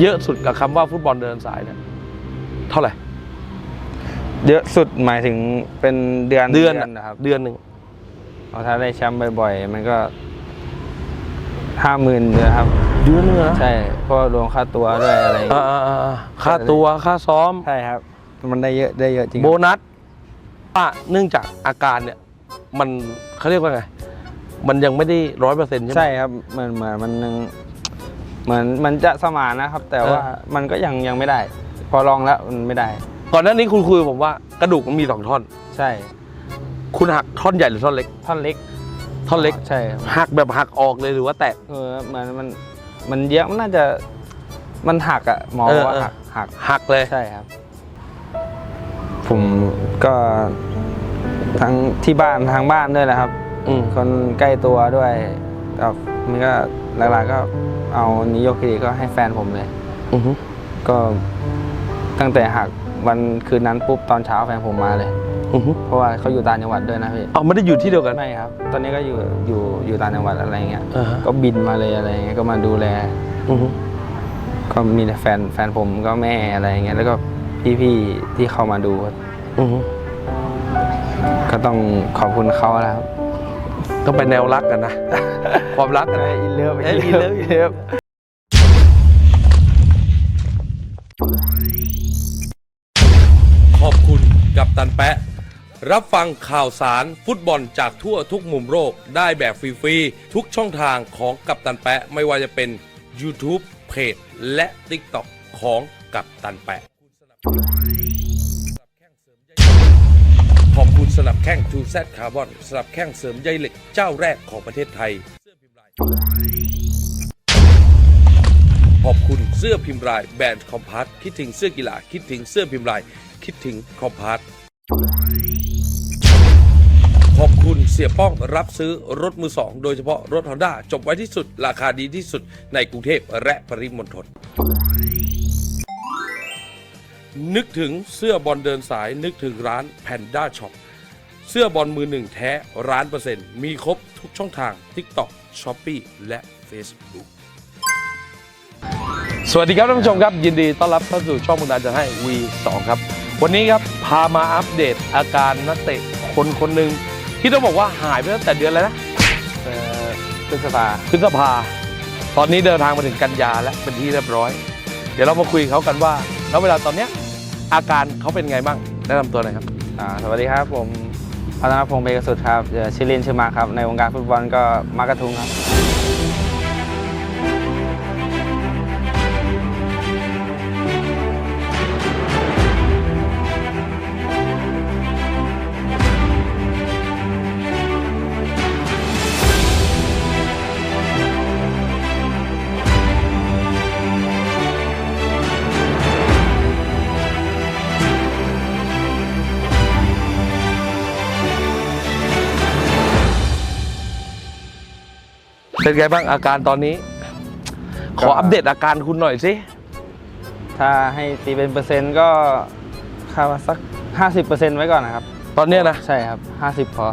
เยอะสุดกับคำว่าฟุตบอลเดินสายเนี่ยเท่าไหร่ เยอะสุดหมายถึงเป็นเดือนเดือนนะครับ เดือนหนึ่งเอาถ้าได้แชมป์บ่อยๆ มันก็ห้าหมื่นนะครับเดือนหนึงเหรอใช่เพราะรวมค่าตัวด้วยอะไรอย่างเงี้ยอ่าอ่าอ่าค่าตัวค่าซ้อม ใช่ครับ มันได้เยอะได้เยอะจริง โบนัสว่าเนื่องจากอาการเนี่ย มันเขาเรียกว่าไง มันยังไม่ได้ร้อยเปอร์เซ็นต์ใช่ไหมใช่ครับเหมือนเหมือนมันยัง เหมือนมันจะสมานนะครับ แต่ว่าเออมันก็ยังยังไม่ได้ พอลองแล้วมันไม่ได้ ก่อนหน้านี้คุณคุยกับผมว่ากระดูกมันมีสองท่อน ใช่ คุณหักท่อนใหญ่หรือท่อนเล็ก ท่อนเล็ก ท่อนเล็กใช่ครับหักแบบหักออกเลยหรือว่าแตก เออเหมือนมันมันเยอะมันน่าจะมันหักอะหมอเออ ว่าเออหักหักหักเลยใช่ครับ ผมก็ทั้งที่บ้านทางบ้านด้วยแหละครับ อืมคนใกล้ตัวด้วยก็มันก็หลักๆก็ เอานิยกคดีก็ให้แฟนผมเลย อือฮึก็ตั้งแต่หักวันคืนนั้นปุ๊บตอนเช้าแฟนผมมาเลย อือฮึเพราะว่าเขาอยู่ต่างจังหวัดด้วยนะพี่เอาไม่ได้อยู่ที่เดียวกันไม่ครับ ตอนนี้ก็อยู่อยู่อยู่ต่างจังหวัดอะไรเงี้ยอ่าฮะก็บินมาเลยอะไรเงี้ยก็มาดูแล อือฮึก็มีแต่แฟนแฟนผมก็แม่อะไรเงี้ยแล้วก็พี่ๆที่เข้ามาดูอือฮึก็ต้องขอบคุณเขาแล้วครับ ต้องไปแนวรักกันนะ ความรักกันนะอินเลิฟเอ้ย in love in love ขอบคุณกับตันแปะ รับฟังข่าวสารฟุตบอลจากทั่วทุกมุมโลกได้แบบฟรีๆ ทุกช่องทางของกับตันแปะ ไม่ว่าจะเป็น YouTube เพจและ TikTok ของกับตันแปะข อบคุณสนับแข้ง 2Z คาร์บอนสนับแข้งเสริมใยเหล็กเจ้าแรกของประเทศไทยขอบคุณเสื้อพิมพ์ลายแบรนด์คอมพาร์ตคิดถึงเสื้อกีฬาคิดถึงเสื้อพิมพ์ลาย คิดถึงคอมพาร์ตขอบคุณเสียป้องรับซื้อรถมือสองโดยเฉพาะรถ Honda จบไว้ที่สุด ราคาดีที่สุดในกรุงเทพและปริมณฑล นึกถึงเสื้อบอลเดินสาย นึกถึงร้านแพนด้าช็อปเสื้อบอลมือหนึ่งแท้ร้านเปอร์เซ็นต์มีครบทุกช่องทาง TikTok Shopee และ Facebook สวัสดีครับท่านผู้ชมครับ ยินดีต้อนรับเข้าสู่ช่องมุนดาจะให้ V2 ครับ วันนี้ครับพามาอัปเดตอาการนักเตะคนคนหนึ่งที่ต้องบอกว่าหายไปตั้งแต่เดือนอะไรนะเอ่อพฤษภาพฤษภา ตอนนี้เดินทางมาถึงกันยาแล้วเป็นที่เรียบร้อย เดี๋ยวเรามาคุยกับเขากันว่า แล้วเวลาตอนเนี้ย อาการเขาเป็นไงบ้างแนะนำตัวหน่อยครับ อ่าสวัสดีครับ ผมพัฒนพงศ์เบกสุดครับเอ่อชื่อเล่นชื่อมาร์คครับ ในวงการฟุตบอลก็มากระทุงครับ เป็นไงบ้างอาการตอนนี้ ขออัปเดตอาการคุณหน่อยสิถ้าให้ตีเป็นเปอร์เซ็นต์ก็คาดว่าสัก 50%ไว้ก่อนนะครับ ตอนเนี้ยนะ ใช่ครับ 50 พอ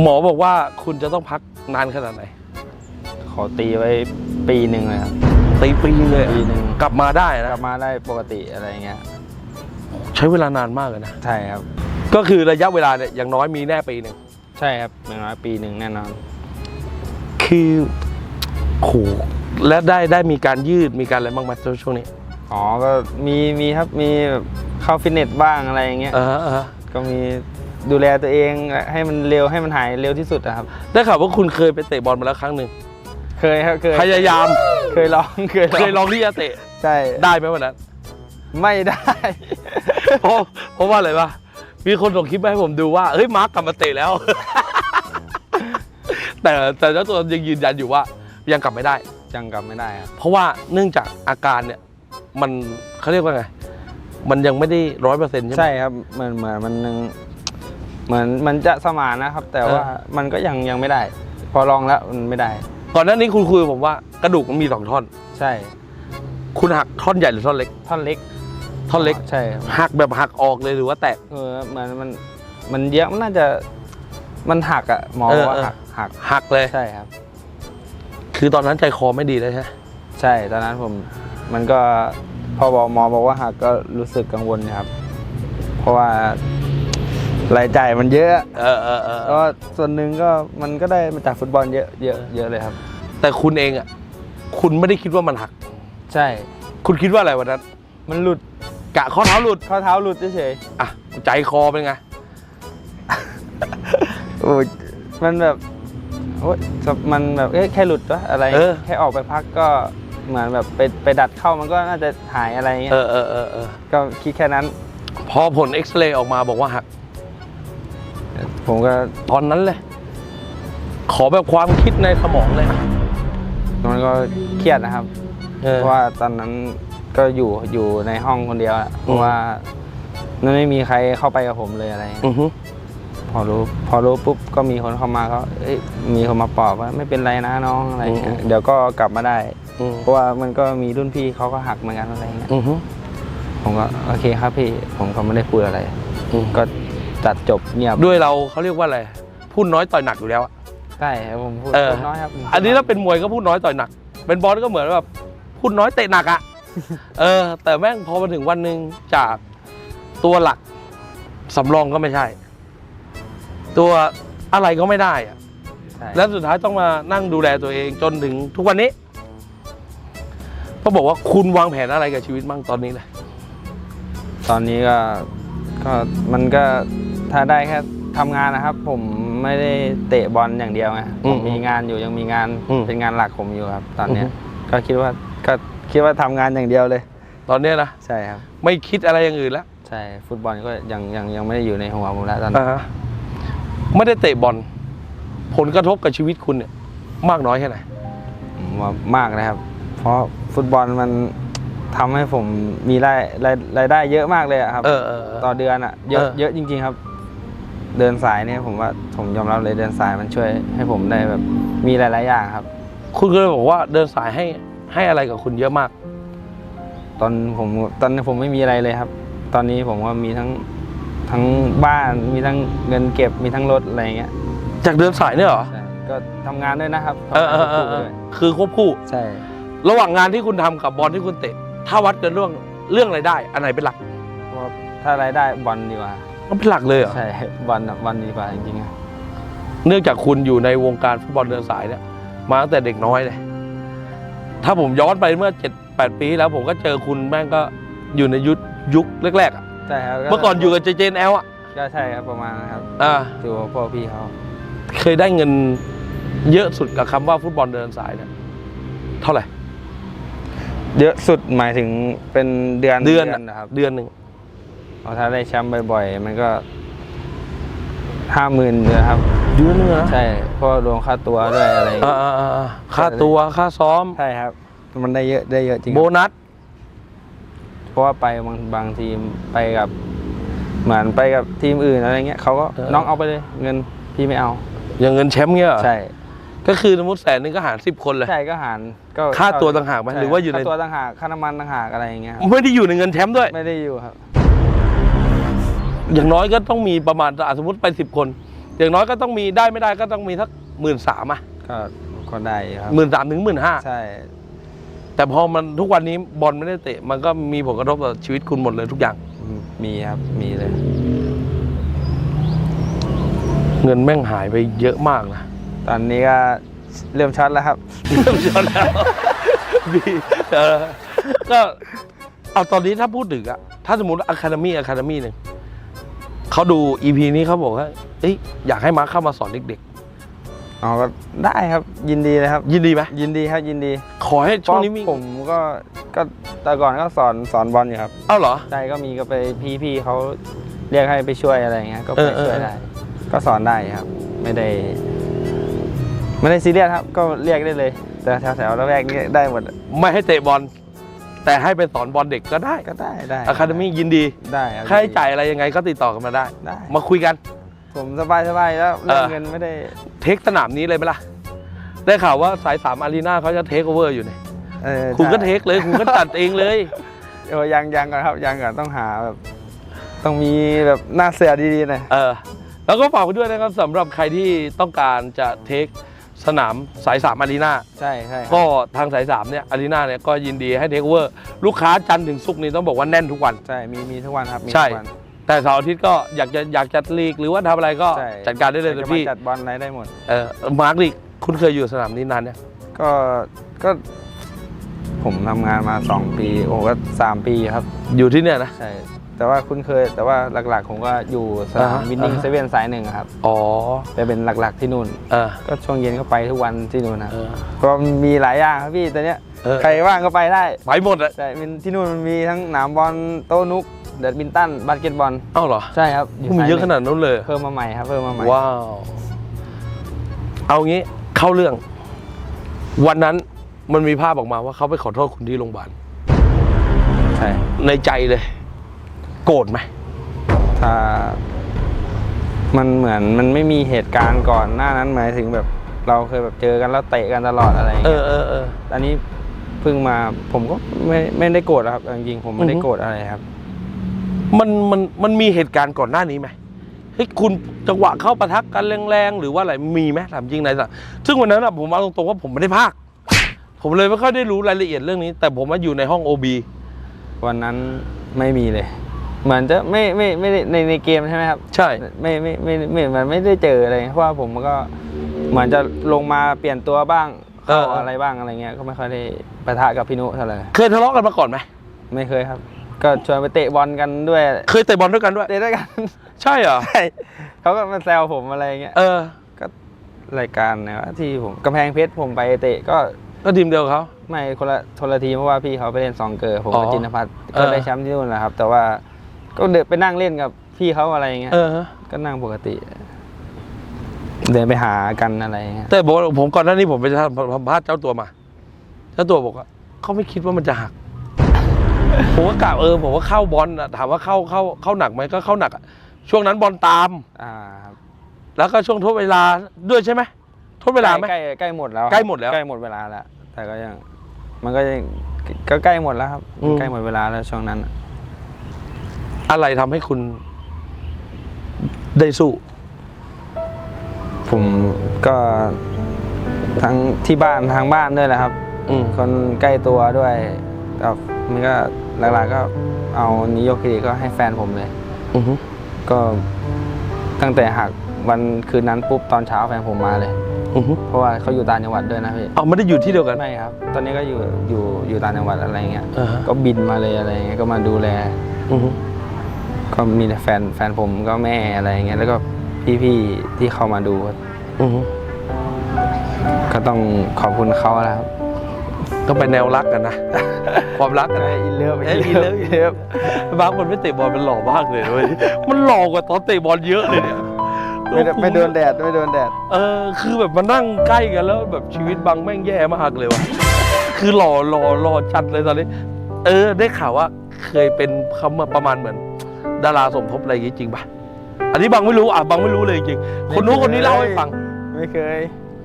หมอบอกว่าคุณจะต้องพักนานขนาดไหน ขอตีไว้ปีหนึ่งเลยครับ ตีปีเลยปีหนึ่งกลับมาได้กนะลับมาได้ปกติอะไรเงี้ย ใช้เวลานานมากเลยนะ ใช่ครับ ก็คือระยะเวลาเนี่ยอย่างน้อยมีแน่ปีหนึ่ง ใช่ครับอย่างน้อยปีหนึ่งแน่นอน คือโหและได้ได้มีการยืดมีการอะไรบ้างไหมช่วงนี้อ๋อก็มีมีครับมีแบบเข้าฟิตเนสบ้างอะไรอย่างเงี้ยอ่าฮะอ่าฮะก็มีดูแลตัวเองให้มันเร็วให้มันหายเร็วที่สุดนะครับ ได้ข่าวว่าคุณเคยไปเตะบอลมาแล้วครั้งหนึ่งเคยครับเคยพยายามเคยลองเคยลองเคยลองที่จะเตะใช่ได้ไหมวันนั้นไม่ได้เพราะเพราะว่าอะไรปะมีคนส่งคลิปมาให้ผมดูว่าเฮ้ยมาร์กกลับมาเตะแล้ว แต่แต่เจ้าตัวยังยืนยันอยู่ว่ายังกลับไม่ได้จังกลับไม่ได้ครับเพราะว่าเนื่องจากอาการเนี่ยมันเขาเรียกว่าไง มันยังไม่ได้ร้อยเปอร์เซ็นต์ใช่ไหม ใช่ครับเหมือนเหมือนมันยังเหมือนมันจะสมานนะครับ แต่ว่าเออ มันก็ยังยังไม่ได้ พอลองแล้วมันไม่ได้ ก่อนหน้านี้คุณคุยกับผมว่ากระดูกมันมีสองท่อน ใช่คุณหักท่อนใหญ่หรือท่อนเล็ก ท่อนเล็กท่อนเล็กใช่ครับหักแบบหักออกเลยหรือว่าแตก เออเหมือนมันมันเยอะมันน่าจะมันหักอะหมอเออว่าเออ หัก หักหักเลย ใช่ครับ คือตอนนั้นใจคอไม่ดีเลยใช่ไหมใช่ตอนนั้นผมมันก็พอบอกหมอบอกว่าหักก็รู้สึกกังวลนะครับ เพราะว่ารายจ่ายมันเยอะเออเออเออแล้วส่วนหนึ่งก็มันก็ได้มาจากฟุตบอลเยอะเยอะเยอะเลยครับ แต่คุณเองอะคุณไม่ได้คิดว่ามันหัก ใช่ คุณคิดว่าอะไรวันนั้นมันหลุดกะข้อเท้าหลุดข้อเท้าหลุดเฉยอะใจคอเป็นไงๆโอ้ยมันแบบ โอ้ยมันแบบเอ๊ะแค่หลุดวะอะไร เออ แค่ออกไปพักก็เหมือนแบบไปไปดัดเข้ามันก็น่าจะหายอะไรเงี้ยเออเออเออเออก็คิดแค่นั้น พอผลเอ็กซเรย์ออกมาบอกว่าหักผมก็ตอนนั้นเลย ขอแบบความคิดในสมองเลยอะมันก็เครียดนะครับ เออ เพราะว่าตอนนั้นก็อยู่อยู่ในห้องคนเดียวอะเพราะว่ามันไม่มีใครเข้าไปกับผมเลยอะไรเงี้ยอือฮึ พอรู้พอรู้ปุ๊บก็มีคนเข้ามาก็เอ้ยมีคนมาปลอบว่าไม่เป็นไรนะน้องอะไรเงี้ยเดี๋ยวก็กลับมาได้ อืมเพราะว่ามันก็มีรุ่นพี่เขาก็หักเหมือนกันอะไรเงี้ยอือฮึผมก็โอเคครับพี่ผมก็ไม่ได้พูดอะไร อืมก็จัดจบเงียบด้วยเราเขาเรียกว่าอะไรพูดน้อยต่อยหนักอยู่แล้วอะ ใช่ครับผมพูดเออพูดน้อยครับผมอันนี้ถ้าเป็นมวยก็พูดน้อยต่อยหนัก เป็นบอลก็เหมือนแบบพูดน้อยเตะหนักอะ เออ แต่แม่งพอมาถึงวันหนึ่งจากตัวหลักสำรองก็ไม่ใช่ ตัวอะไรก็ไม่ได้อะใช่แล้วสุดท้ายต้องมานั่งดูแลตัวเองจนถึงทุกวันนี้ก็บอกว่าคุณวางแผนอะไรกับชีวิตบ้างตอนนี้เลยตอนนี้ก็ก็มันก็ถ้าได้แค่ทำงานนะครับ ผมไม่ได้เตะบอลอย่างเดียวไงอืผมมมีงานอยู่ยังมีงานอืมเป็นงานหลักผมอยู่ครับ ตอนเนี้ยอือฮึ ก็คิดว่าก็คิดว่าทำงานอย่างเดียวเลย ตอนเนี้ยนะใช่ครับ ไม่คิดอะไรอย่างอื่นแล้วใช่ฟุตบอลก็ยังยังยังไม่ได้อยู่ในหัวผมแล้วตอนนี้อ่าฮะ ไม่ได้เตะบอลผลกระทบกับชีวิตคุณเนี่ยมากน้อยแค่ไหนผมว่ามากนะครับ เพราะฟุตบอลมันทำให้ผมมีรายรายรายได้เยอะมากเลยอะครับ เออเออเออต่อเดือนอะเยอะเออ เยอะจริง ๆครับ เดินสายเนี่ยผมว่าผมยอมรับเลยเดินสายมันช่วยให้ผมได้แบบมีหลายๆอย่างครับ คุณก็เลยบอกว่าเดินสายให้ให้อะไรกับคุณเยอะมาก ตอนผมตอนนี้ผมไม่มีอะไรเลยครับ ตอนนี้ผมก็มีทั้ง ทั้งบ้านมีทั้งเงินเก็บมีทั้งรถอะไรอย่างเงี้ยจากเดินสายเนี่ยเหรอใช่ก็ทำงานด้วยนะครับเออเออเออทำงานควบคู่ไปด้วยคือควบคู่ ใช่ ระหว่างงานที่คุณทำกับบอลที่คุณเตะ ถ้าวัดกันเรื่องเรื่องรายได้ อันไหนเป็นหลักเพราะว่าถ้ารายได้บอลดีกว่ามันเป็นหลักเลยเหรอ ใช่บอลอะบอลดีกว่าจริงๆอะเนื่องจากคุณอยู่ในวงการฟุตบอลเดินสายเนี่ยมาตั้งแต่เด็กน้อยเลย ถ้าผมย้อนไปเมื่อเจ็ดแปดปีที่แล้วผมก็เจอคุณแม่งก็อยู่ในยุคยุคแรกๆอะ ใช่ครับเมื่อก่อนอยู่กับเจเจนแอลอะก็ใช่ครับประมาณนะครับอ่าอยู่กับพ่อพี่เขาเคยได้เงินเยอะสุดกับคำว่าฟุตบอลเดินสายเนี่ยเท่าไหร่ เยอะสุดหมายถึงเป็นเดือนเดือนอะนะครับ เดือนหนึ่งเพราะถ้าได้แชมป์บ่อยๆ มันก็ห้าหมื่นเลยครับเดือนหนึงอะนะใช่เพราะรวมค่าตัวด้วยอะไรอย่างอ่าเงี้ยอ่าอ่าค่าตัวค่าซ้อมใช่ครับ มันได้เยอะได้เยอะจริงโบนัส เพราะว่าไปบางบางทีมไปกับ เหมือนไปกับทีมอื่นอะไรเงี้ยเขาก็น้องเอาไปเลยเงินพี่ไม่เอา อย่างเงินแชมป์เนี่ยเหรอใช่ ก็คือสมมติแสนหนึงก็หารสิบคนเลย ใช่ก็หารก็ค่าตัวต่างหากไหมใช่หรือว่าอยู่ใน ค่าตัวต่างหากค่าน้ำมันต่างหากอะไรอย่างเงี้ยครับไม่ได้อยู่ในเงินแชมป์ด้วย ไม่ได้อยู่ครับ อย่างน้อยก็ต้องมีประมาณอะสมมติไปสิบคน อย่างน้อยก็ต้องมีได้ไม่ได้ก็ต้องมีสักหมื่นสามอะก็ก็ได้ครับหมื่นสามถึงหมื่นห้าใช่ แต่พอมันทุกวันนี้บอลไม่ได้เตะ มันก็มีผลกระทบต่อชีวิตคุณหมดเลยทุกอย่าง มีครับ มีเลย เงินแม่งหายไปเยอะมากนะตอนนี้ก็เริ่มช็อตแล้วครับ เริ่มชนแล้วมีเออก็เอาตอนนี้ถ้าพูดถึงอะถ้าสมมติอะคาเดมี่อะคาเดมี่หนึ่งเขาดูอีพีนี้เขาบอกว่าเอ้ยอยากให้มาร์คเข้ามาสอนเด็ก อ๋อก็ได้ครับยินดีเลยครับๆยินดีไหมยินดีครับยินดีขอให้ช่วงนี้มีเพราะผมก็ก็แต่ก่อนก็สอนสอนบอลอยู่ครับเอ้าเหรอ ใช่ก็มีก็ไปพี่พี่เขาเรียกให้ไปช่วยอะไรอย่างเงี้ยก็ไปเออเออ ช่วยได้ ก็สอนได้ครับ ไม่ได้ ไม่ได้ซีเรียสครับ ก็เรียกได้เลย แต่แถวๆแล้วแรกนี่ได้หมดไม่ให้เตะบอล แต่ให้ไปสอนบอลเด็กก็ได้ก็ได้ได้อะคาเดมี่ยินดีได้ครับค่าใช้จ่ายอะไรยังไงก็ติดต่อกันมาได้ ได้มาคุยกัน ผมสบายสบายแล้วเรื่องเออเงินไม่ได้ เทคสนามนี้เลยไหมล่ะ ได้ข่าวว่าสายสามอารีนาเขาจะเทคโอเวอร์อยู่เนี่ยเออคุณก็ใช่เทคเลยคุณก็จัดเองเลยเออยังยังก่อนครับยังก่อนต้องหาแบบต้องมีแบบหน้าเสือดีๆหน่อยเออ แล้วก็ฝากไปด้วยนะครับสำหรับใครที่ต้องการจะเทคสนามสายสามอารีนาใช่ใช่ครับก็ทางสายสามเนี่ยอารีนาเนี่ยก็ยินดีให้เทคโอเวอร์ ลูกค้าจันทร์ถึงศุกร์นี่ต้องบอกว่าแน่นทุกวัน ใช่ มีมีทุกวันครับ มีใช่ทุกวัน แต่เสาร์อาทิตย์ก็อยากจะอยากจัดลีก หรือว่าทำอะไรก็ใช่จัดการได้เลยจะนะมาพี่จัดบอลอะไรได้หมด เออมาร์กลีกคุณเคยอยู่สนามนี้นานเนี่ยงก็ก็ ผมทำงานมา 2 ปีโอ้ก็สามปีครับ อยู่ที่เนี่ยนะ ใช่ แต่ว่าคุ้นเคย แต่ว่าหลักๆ ผมก็อยู่สนาอ่ามฮะวินนิ่งอ่าฮะ เซเว่นสายหนึ่งครับอ๋อไปเป็นหลักๆที่นู่น เออก็ช่วงเย็นก็ไปทุกวันที่นู่นนะเออ ก็มีหลายอย่างครับพี่ตอนเนี้ยเออ ใครว่างก็ไปได้ ไปหมดอะ ใช่มันที่นู่นมันมีทั้งหนามบอลโต้นุก แบดมินตันบาสเกตบอลเอ้าเหรอใช่ครับมีสเยอะหขนาดนั้นเลยเพิ่มมาใหม่ครับเพิ่มมาใหม่ว้าวเอางี้เข้าเรื่อง วันนั้นมันมีภาพออกมาว่าเขาไปขอโทษคุณที่โรงพยาบาลใช่ในใจเลย โกรธไหมถ้ามันเหมือนมันไม่มีเหตุการณ์ก่อนหน้านั้นหมายถึงแบบเราเคยแบบเจอกันแล้วเตะกันตลอดอะไรอย่างเอเงี้ยอเออเอออันนี้เพิ่งมาผมก็ไม่ไม่ได้โกรธครับจริงๆผมไม่ได้อือฮึโกรธอะไรครับ มันมันมันมีเหตุการณ์ก่อนหน้านี้ไหมเฮ้ยคุณจังหวะเข้าปะทักกันแรงๆ หรือว่าอะไรมีไหมถามจริงนายสักซึ่งวันนั้นอะผมเอาตรงๆว่าผมไม่ได้พากย์ผมเลยไม่ค่อยได้รู้รายละเอียดเรื่องนี้ แต่ผมมาอยู่ในห้องโอบีวันนั้นไม่มีเลย เหมือนจะไม่ไม่ไม่ได้ในในเกมใช่ไหมครับ ใช่ ไม่ไม่ไม่ไม่มันไม่ได้เจออะไรเพราะว่าผมก็เหมือนจะลงมาเปลี่ยนตัวบ้างเข้าเออเออออะไรบ้างอะไรเงี้ย ก็ไม่ค่อยได้ปะทะกับพี่นุเท่าไหร่เคยทะเลาะกันมาก่อนไหมไม่เคยครับ ก็ชวนไปเตะบอลกันด้วยเคยเตะบอลด้วยกันด้วย เตะด้วยกัน ใช่เหรอใช่เขาก็มาแซวผมอะไรเงี้ยเออ ก็รายการนะที่ผมกำแพงเพชรผมไปเตะก็ก็ทีมเดียวกับเขาไม่คนละคนละทีมเพราะว่าพี่เขาไปเล่นซองเกอร์ผมอ๋กับอจินพัฒน์เอก็อได้แชมป์ที่นู่นแหละครับ แต่ว่าก็เดินไปนั่งเล่นกับพี่เขาอะไรเงี้ยเออฮะก็นั่งปกติ เดินไปหากันอะไรเงี้ยแต่บอกว่าผมก่อนหน้านี้ผมไปสัมภาษณ์เจ้าตัวมาเจ้าตัวบอกว่าเขาไม่คิดว่ามันจะหัก ผมก็กล่าวเออผมว่าเข้าบอลอะถามว่าเข้าเข้าเข้าหนักไหมก็เข้าหนักอะช่วงนั้นบอลตาม อ่าครับแล้วก็ช่วงทดเวลาด้วยใช่ไหมทดเวลาไหม ใกล้ใกล้หมดแล้วใกล้หมดแล้วใกล้หมดเวลาแล้วแต่ก็ยังมันก็ยังก็ใกล้หมดแล้วครับอืม ใกล้หมดเวลาแล้วช่วงนั้นอะไรทำให้คุณ ได้สู้ ผมก็ทั้งที่บ้านทางบ้านด้วยแหละครับ อืม คนใกล้ตัวด้วยแต่มันก็หลักๆก็เอานิยกคดีก็ให้แฟนผมเลย อือฮึก็ตั้งแต่หักวันคืนนั้นปุ๊บตอนเช้าแฟนผมมาเลย อือฮึเพราะว่าเขาอยู่ต่างจังหวัดด้วยนะพี่เอาไม่ได้อยู่ที่เดียวกันไม่ครับ ตอนนี้ก็อยู่อยู่อยู่ต่างจังหวัดอะไรเงี้ยอ่าฮะก็บินมาเลยอะไรเงี้ยก็มาดูแล อือฮึก็มีแต่แฟนแฟนผมก็แม่อะไรเงี้ยแล้วก็พี่ๆที่เข้ามาดูอือฮึก็ต้องขอบคุณเขาแหล้วครับ ก็เป็นแนวรักกันนะ ความรักกันนะอินเลิฟเอ้ยอินเลิฟอินเลิฟบางคนไม่เตะบอลมันหล่อมากเลยเว้ยมันหล่อกว่าตอนเตะบอลเยอะเลยเนี่ยไม่ได้ไม่โดนแดดไม่โดนแดดเออคือแบบมานั่งใกล้กันแล้วแบบชีวิตบังแม่งแย่มากเลยว่ะคือหล่อหล่อหล่อชัดเลยตอนนี้ เออ ได้ข่าวว่าเคยเป็นคำว่าประมาณเหมือน ดาราสมทบอะไรอย่างงี้จริงป่ะอันนี้บังไม่รู้อะบังไม่รู้เลยจริงคนนู้นคนนี้เล่าให้ฟัง ไม่เคย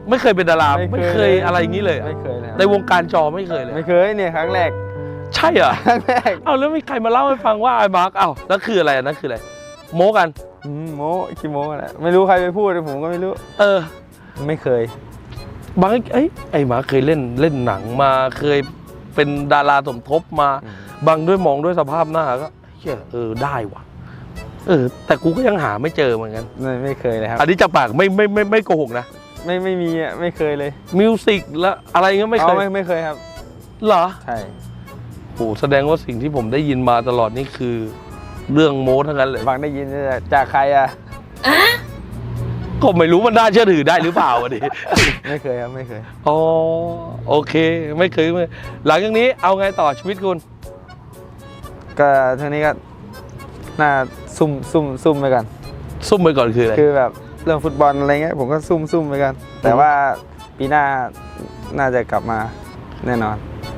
ไม่เคยเป็นดาราไม่ไม่เคยเคยอะไรอย่างนี้เลยอะไม่เคยเลยครับในวงการจอไม่เคยเลย ไม่เคยเนี่ยครั้งแรกใช่เหรอ ครั้งแรกเอาแล้วมีใครมาเล่าให้ฟังว่าไอ้มาร์กเอ้าแล้วคืออะไรอันนั่นคืออะไร โม้กัน อืมโมขี้โมแหละไม่รู้ใครไปพูดผมก็ไม่รู้ เออไม่เคยบางเอ้ยไอ้หมาเคยเล่นเล่นหนังมาเคยเป็นดาราสมทบมา อืม บางด้วยมองด้วยสภาพหน้าก็เชื่อเออได้ว่ะ เออ แต่กูก็ยังหาไม่เจอเหมือนกัน ไม่ไม่เคยเลยครับ อันนี้จะปากไม่ไม่ไม่ไม่โกหกนะ ไม่ไม่มีอะไม่เคยเลยมิวสิกแล้วอะไรเงี้ยไม่เคอ๋อยไม่ไม่เคยครับ เหรอใช่โหแสดงว่าสิ่งที่ผมได้ยินมาตลอดนี่คือ เรื่องโม้ทั้งนั้นเลยบางได้ยินจากใครอะ ก็ไม่รู้มันน่าเชื่อถือได้หรือเปล่าอะดิ ไม่เคยครับไม่เคย อ๋อโอเค ไม่เคยไม่หลังจากนี้เอาไงต่อชีวิตคุณ ก็ทีนี้ก็น่าซุ่มซุ่มซุ่มไปกันซุ่มไปก่อนคืออะไรคือแบบ เรื่องฟุตบอลอะไรเงี้ยผมก็ซุ่มซุ่มไปกัน แต่ว่าปีหน้าน่าจะกลับมาแน่นอน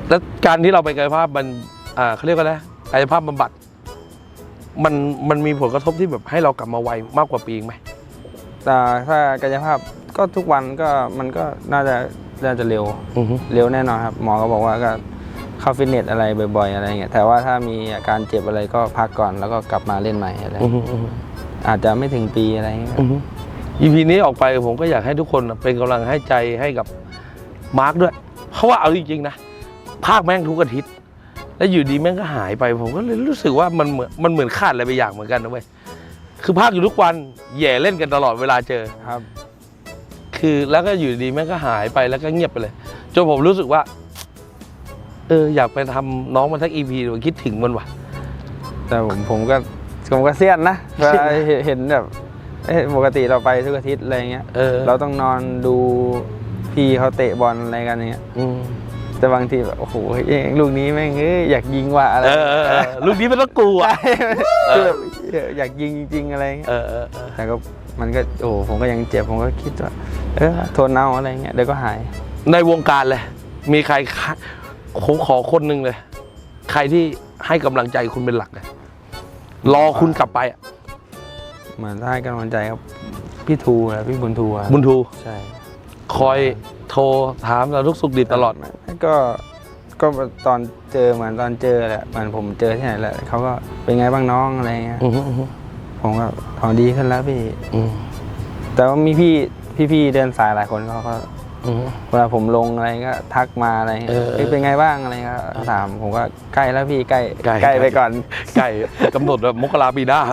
แล้วการที่เราไปกายภาพมันอ่าเขาเรียกว่าอะไรกายภาพบำบัด มันมันมีผลกระทบที่แบบให้เรากลับมาไวมากกว่าปีอีกไหมแต่ถ้ากายภาพก็ทุกวันก็มันก็น่าจะน่าจะเร็วอือฮึเร็วแน่นอนครับ หมอก็บอกว่าก็เข้าฟิตเนสอะไรบ่อยๆ อะไรเงี้ยแต่ว่าถ้ามีอาการเจ็บอะไรก็พักก่อนแล้วก็กลับมาเล่นใหม่อะไรอือฮึอือฮึอาจจะไม่ถึงปีอะไรเงี้ย อือฮึ EP นี้ออกไปผมก็อยากให้ทุกคนเป็นกำลังให้ใจให้กับมาร์คด้วย เพราะว่าเอาจริงๆนะ ภาคแม่งทุกอาทิตย์ แล้วอยู่ดีแม่งก็หายไป ผมก็เลยรู้สึกว่ามันเหมือนมันเหมือนขาดอะไรไปอย่างเหมือนกันนะเว้ยคือภาคอยู่ทุกวันแหย่เล่นกันตลอดเวลาเจอครับ คือแล้วก็อยู่ดีแม่งก็หายไปแล้วก็เงียบไปเลยจนผมรู้สึกว่าเอออยากไปทำน้องมันทักอีพีดูคิดถึงมันว่ะแต่ผมผมก็ผมก็เสียนนะเวลาเห็นเห็นแบบ เอ้ยปกติเราไปทุกอาทิตย์อะไรเงี้ย เออเราต้องนอนดูพี่เขาเตะบอลอะไรกันอย่างเงี้ย อืมแต่บางทีแบบโอ้โหเอ้ยลูกนี้แม่งเอ้ยอยากยิงว่ะอะไรเออเออเออลูกนี้มันต้องกูอะคือแบบอยากยิงจริงๆอะไรเงี้ย เออเออเออแต่ก็มันก็โอ้โหผมก็ยังเจ็บผมก็คิดว่าเออทนเอาอะไรเงี้ยเดี๋ยวก็หาย ในวงการเลย มีใครคะผมขอคนหนึ่งเลย ใครที่ให้กำลังใจคุณเป็นหลักเลยรอคุณกลับไปอะเห มือนถ้าให้กำลังใจครับพี่ทูอะพี่บุญทูอะบุญทู ใช่คอยโทรถามเราทุกสุขดีตลอด ก็ก็ตอนเจอเหมือนตอนเจอแหละเหมือนผมเจอที่ไหนแหละเขาก็เป็นไงบ้างน้องอะไรเงี้ยอือหืออือหือผมก็พอดีขึ้นแล้วพี่อืมแต่ว่ามีพี่พี่ๆเดินสายหลายคนเขาก็อืมเวลาผมลงอะไรก็ทักมาอะไรเงี้ยเออเฮ้ยเป็นไงบ้างอะไรเงี้ยถามผมก็ใกล้แล้วพี่ใกล้ใกล้ใกล้ไปก่อนใกล้กำหนดแบบมกราปีหน้าใ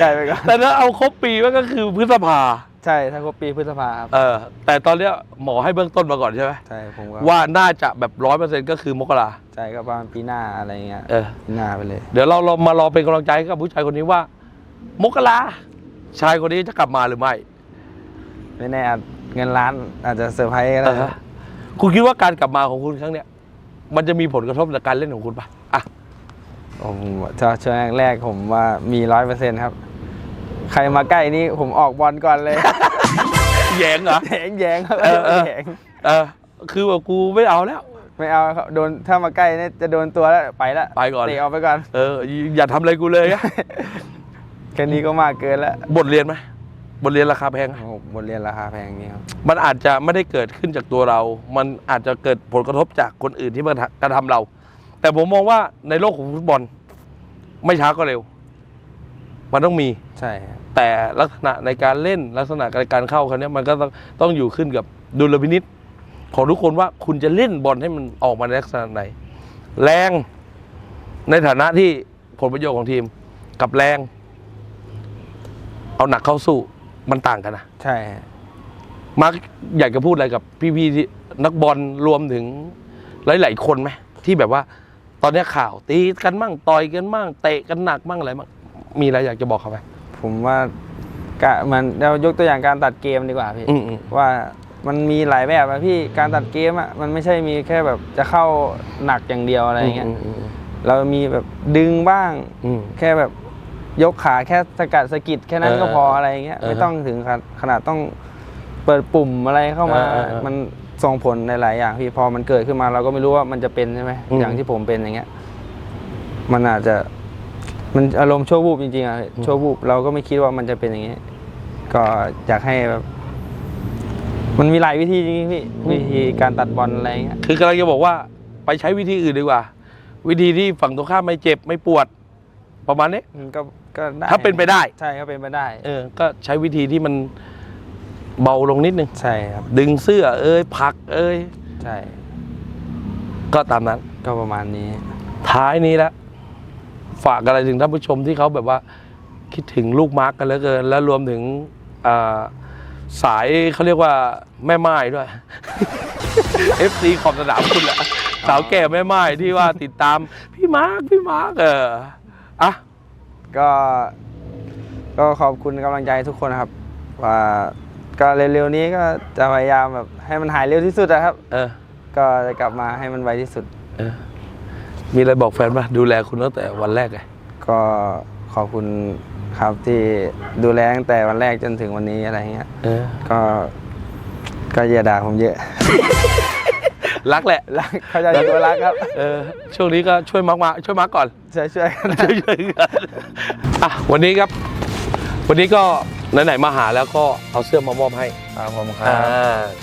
กล้ไปก่อนแต่ถ้าเอาครบปีมันก็คือพฤษภา ใช่ถ้าครบปีพฤษภาครับเออ แต่ตอนเนี้ยหมอให้เบื้องต้นมาก่อนใช่ไหมใช่ผมก็ว่าน่าจะแบบร้อยเปอร์เซ็นต์ก็คือมกราใช่ก็ประมาณปีหน้าอะไรเงี้ยเออ ปีหน้าไปเลย เดี๋ยวเราเรามารอเป็นกำลังใจให้กับผู้ชายคนนี้ว่า มกราชายคนนี้จะกลับมาหรือไม่ไม่แน่อาจเงินล้านอาจจะเซอร์ไพรส์ก็ได้เออคุณคิดว่าการกลับมาของคุณครั้งเนี้ยมันจะมีผลกระทบต่อการเล่นของคุณปะอะ ผมช่วงช่วงแรกๆผมว่ามีร้อยเปอร์เซ็นต์ครับ ใครมาใกล้นี่ผมออกบอลก่อนเลยแยงเหรอแยงแยงครับเออเออแยงเออคือว่ากูไม่เอาแล้ว ไม่เอาครับโดนถ้ามาใกล้เนี่ยจะโดนตัวแล้วไปละไปก่อนเตะออกไปก่อนเอออย่าทำอะไรกูเลยอะแค่นี้ก็มากเกินแล้วบทเรียนไหมบทเรียนราคาแพงไหมโอ้โหบทเรียนราคาแพงนี่ครับมันอาจจะไม่ได้เกิดขึ้นจากตัวเรา มันอาจจะเกิดผลกระทบจากคนอื่นที่มากระทำเรา แต่ผมมองว่าในโลกของฟุตบอล ไม่ช้าก็เร็ว มันต้องมี ใช่ครับแต่ลักษณะในการเล่นลักษณะในการเข้าครั้งนี้ยมันก็ต้องต้องอยู่ขึ้นกับดุลพินิษของทุกคนว่าคุณจะเล่นบอลให้มันออกมาในลักษณะไหน แรงในฐานะที่ผลประโยชน์ของทีมกับแรง เอาหนักเข้าสู้มันต่างกันนะใช่ครับมาร์กอยากจะพูดอะไรกับพี่ๆที่นักบอลรวมถึงหลาย ๆ คนไหมที่แบบว่า ตอนเนี้ยข่าวตีกันมั่งต่อยกันมั่งเตะกันหนักมั่งอะไรมั่งมีอะไรอยากจะบอกเขาไหมผมว่ากะมันเรายกตัวอย่างการตัดเกมดีกว่าพี่อืมอืมว่ามันมีหลายแบบอะพี่การตัดเกมอะมันไม่ใช่มีแค่แบบจะเข้าหนักอย่างเดียวอะไรอย่างเงี้ยมมเรามีแบบดึงบ้าง อืม แค่แบบยกขาแค่สกัดสะกิดแค่นั้นเออก็พออะไรเงี้ยเออไม่ต้องถึงขนาดขนาดต้องเปิดปุ่มอะไรเข้ามา เออเออเออ มัน ส่งผลในหลายอย่างพี่พอมันเกิดขึ้นมาเราก็ไม่รู้ว่ามันจะเป็นใช่ไหมอืม อย่างที่ผมเป็นอย่างเงี้ย มันอาจจะ มันอารมณ์ชั่ววูบจริงๆอะชั่ววูบเราก็ไม่คิดว่ามันจะเป็นอย่างเงี้ยก็อยากให้แบบมันมีหลายวิธีจริงๆพี่วิธีการตัดบอลอะไรเงี้ย คือกำลังจะบอกว่าไปใช้วิธีอื่นดีกว่า วิธีที่ฝั่งตรงข้ามไม่เจ็บไม่ปวด ประมาณนี้มันก็ก็ได้ถ้าเป็นไปได้ ใช่ก็เป็นไปได้ เออก็ใช้วิธีที่มัน เบาลงนิดนึง ใช่ครับ ดึงเสื้อเอ้ยผลักเอ้ยใช่ ก็ตามนั้น ก็ประมาณนี้ ท้ายนี้แล้วฝากอะไรถึงท่านผู้ชมที่เขาแบบว่า คิดถึงลูกมาร์กกันเหลือเกิน แล้วรวมถึงอ่าสายเขาเรียกว่าแม่ไม้ด้วย FC ขอบสนามคุณแหละสาวแก่แม่ไม้ที่ว่าติดตาม พี่มาร์กพี่มาร์กเอออะก็ ก็ขอบคุณกำลังใจทุกคนนะครับว่า ก็เร็วๆนี้ก็จะพยายามแบบให้มันหายเร็วที่สุดนะครับ เออ ก็จะกลับมาให้มันไวที่สุด เออ มีอะไรบอกแฟนป่ะดูแลคุณตั้งแต่วันแรกเลยก็ขอบคุณครับที่ดูแลตั้งแต่วันแรกจนถึงวันนี้อะไรเงี้ย เออ ก็ ก็อย่าด่าผมเยอะ รักแหละ รักเขาใจะตัวรักครับ เออ ช่วงนี้ก็ช่วยมาร์กมาช่วยมาร์กก่อน ช่วยช่วยๆกันนะ ช่วยๆกันอะวันนี้ครับ วันนี้ก็ ไหนๆมาหาแล้วก็เอาเสื้อมามอบให้ครับผมครับ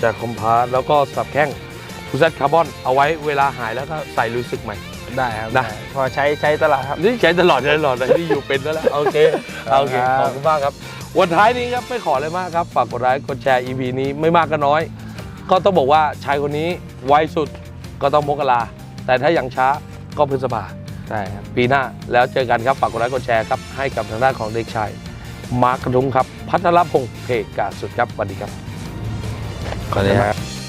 จากคอมพาสแล้วก็สับแข้งทูซัตคาร์บอนเอาไว้เวลาหายแล้วก็ใส่รู้สึกใหม่ ได้ครับได้พอใช้ใช้ตลอดครับ นี่ใช้ตลอดใช้ตลอดเลยนี่อยู่เป็นแล้วแหะโอเคครับโอเคขอบคุณมากครับ วันท้ายนี้ครับไม่ขออะไรมากครับ ฝากกดไลค์กดแชร์ EP นี้ไม่มากก็น้อย ก็ต้องบอกว่าชายคนนี้ไวสุดก็ต้องมกลาแต่ถ้าอย่างช้าก็พฤษภา ได้ปีหน้าแล้วเจอกันครับ ฝากกดไลค์กดแชร์ครับ ให้กับทางด้านของเด็กชาย มาร์ครุ้งครับ พัทรพงศ์เพกาสุดครับสวัสดีครับขอบคุณครับ